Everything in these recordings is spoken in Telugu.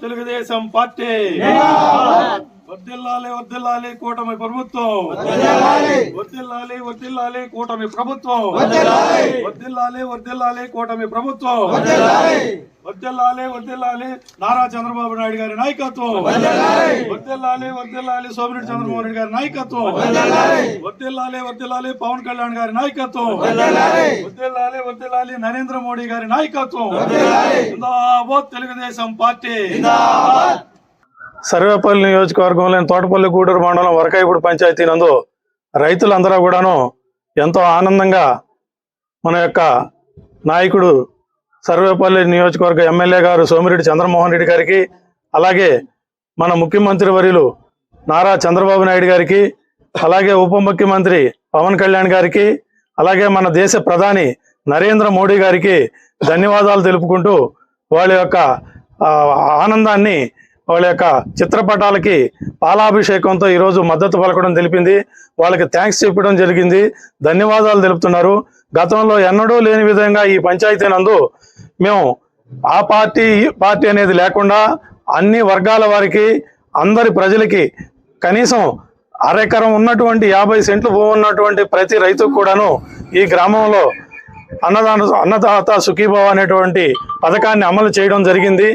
తెలుగుదేశం పార్టీ వర్దిల్లాలి వర్దిల్లాలి కూటమి ప్రభుత్వం. వర్దిల్లాలి వర్దిల్లాలి కూటమి ప్రభుత్వం. వర్దిల్లాలి వర్దిల్లాలి కూటమి ప్రభుత్వం. వర్దిల్లాలి వర్దిల్లాలి నారా చంద్రబాబు నాయుడు గారి నాయకత్వం. వర్దిల్లాలి వర్దిల్లాలి సోమిరెడ్డి చంద్రబాబు నాయుడు గారి నాయకత్వం. వర్దిల్లాలి వర్దిల్లాలి పవన్ కళ్యాణ్ గారి నాయకత్వం. వర్దిల్లాలి వర్దిల్లాలి నరేంద్ర మోడీ గారి నాయకత్వం. జిందాబాద్ తెలుగుదేశం పార్టీ. సర్వేపల్లి నియోజకవర్గంలోని తోటపల్లి గూడూరు మండలం వరకాయపూడి పంచాయతీ నందు రైతులందరూ కూడాను ఎంతో ఆనందంగా మన యొక్క నాయకుడు సర్వేపల్లి నియోజకవర్గ ఎమ్మెల్యే గారు సోమిరెడ్డి చంద్రమోహన్ రెడ్డి గారికి అలాగే మన ముఖ్యమంత్రి వర్యులు నారా చంద్రబాబు నాయుడు గారికి అలాగే ఉప ముఖ్యమంత్రి పవన్ కళ్యాణ్ గారికి అలాగే మన దేశ ప్రధాని నరేంద్ర మోడీ గారికి ధన్యవాదాలు తెలుపుకుంటూ వాళ్ళ యొక్క ఆనందాన్ని వాళ్ళ యొక్క చిత్రపటాలకి పాలాభిషేకంతో ఈరోజు మద్దతు పలకడం తెలిపింది. వాళ్ళకి థ్యాంక్స్ చెప్పడం జరిగింది. ధన్యవాదాలు తెలుపుతున్నారు. గతంలో ఎన్నడూ లేని విధంగా ఈ పంచాయతీ నందు మేము ఆ పార్టీ ఈ పార్టీ అనేది లేకుండా అన్ని వర్గాల వారికి అందరి ప్రజలకి కనీసం అరెకరం ఉన్నటువంటి యాభై సెంట్లు భూమి ఉన్నటువంటి ప్రతి రైతుకు కూడాను ఈ గ్రామంలో అన్నదాన అన్నదాత సుఖీభావ అనేటువంటి పథకాన్ని అమలు చేయడం జరిగింది.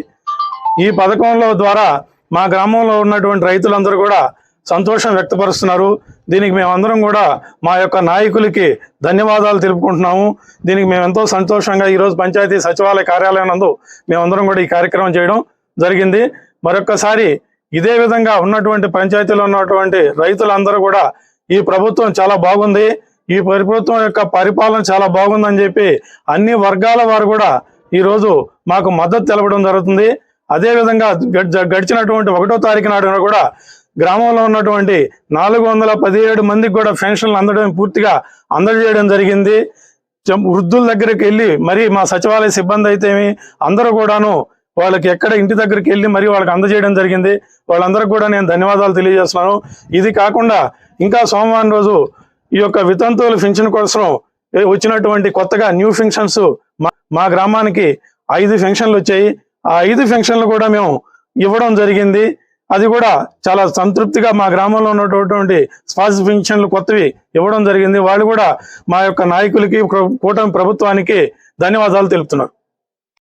ఈ పథకంలో ద్వారా మా గ్రామంలో ఉన్నటువంటి రైతులందరూ కూడా సంతోషం వ్యక్తపరుస్తున్నారు. దీనికి మేమందరం కూడా మా యొక్క నాయకులకి ధన్యవాదాలు తెలుపుకుంటున్నాము. దీనికి మేము ఎంతో సంతోషంగా ఈరోజు పంచాయతీ సచివాలయ కార్యాలయం నందు మేమందరం కూడా ఈ కార్యక్రమం చేయడం జరిగింది. మరొక్కసారి ఇదే విధంగా ఉన్నటువంటి పంచాయతీలో ఉన్నటువంటి రైతులందరూ కూడా ఈ ప్రభుత్వం చాలా బాగుంది. ఈ ప్రభుత్వం యొక్క పరిపాలన చాలా బాగుందని చెప్పి అన్ని వర్గాల వారు కూడా ఈ రోజు మాకు మద్దతు తెలపడం జరుగుతుంది. అదేవిధంగా గడిచినటువంటి ఒకటో తారీఖు నాడున కూడా గ్రామంలో ఉన్నటువంటి నాలుగు వందల పదిహేడు మందికి కూడా పెన్షన్లు అందడం పూర్తిగా అందజేయడం జరిగింది. వృద్ధుల దగ్గరికి వెళ్ళి మరి మా సచివాలయ సిబ్బంది అయితేమి అందరూ కూడాను వాళ్ళకి ఎక్కడ ఇంటి దగ్గరికి వెళ్ళి మరి వాళ్ళకి అందజేయడం జరిగింది. వాళ్ళందరికీ కూడా నేను ధన్యవాదాలు తెలియజేస్తున్నాను. ఇది కాకుండా ఇంకా సోమవారం రోజు ఈ యొక్క వితంతువుల పెన్షన్ కోసం వచ్చినటువంటి కొత్తగా న్యూ ఫింక్షన్స్ మా గ్రామానికి ఐదు ఫంక్షన్లు వచ్చాయి. ఆ ఐదు ఫంక్షన్లు కూడా మేము ఇవ్వడం జరిగింది. అది కూడా చాలా సంతృప్తిగా మా గ్రామంలో ఉన్నటువంటి స్పాస్ ఫంక్షన్లు కొత్తవి ఇవ్వడం జరిగింది. వాళ్ళు కూడా మా యొక్క నాయకులకి కూటమి ప్రభుత్వానికి ధన్యవాదాలు తెలుపుతున్నారు.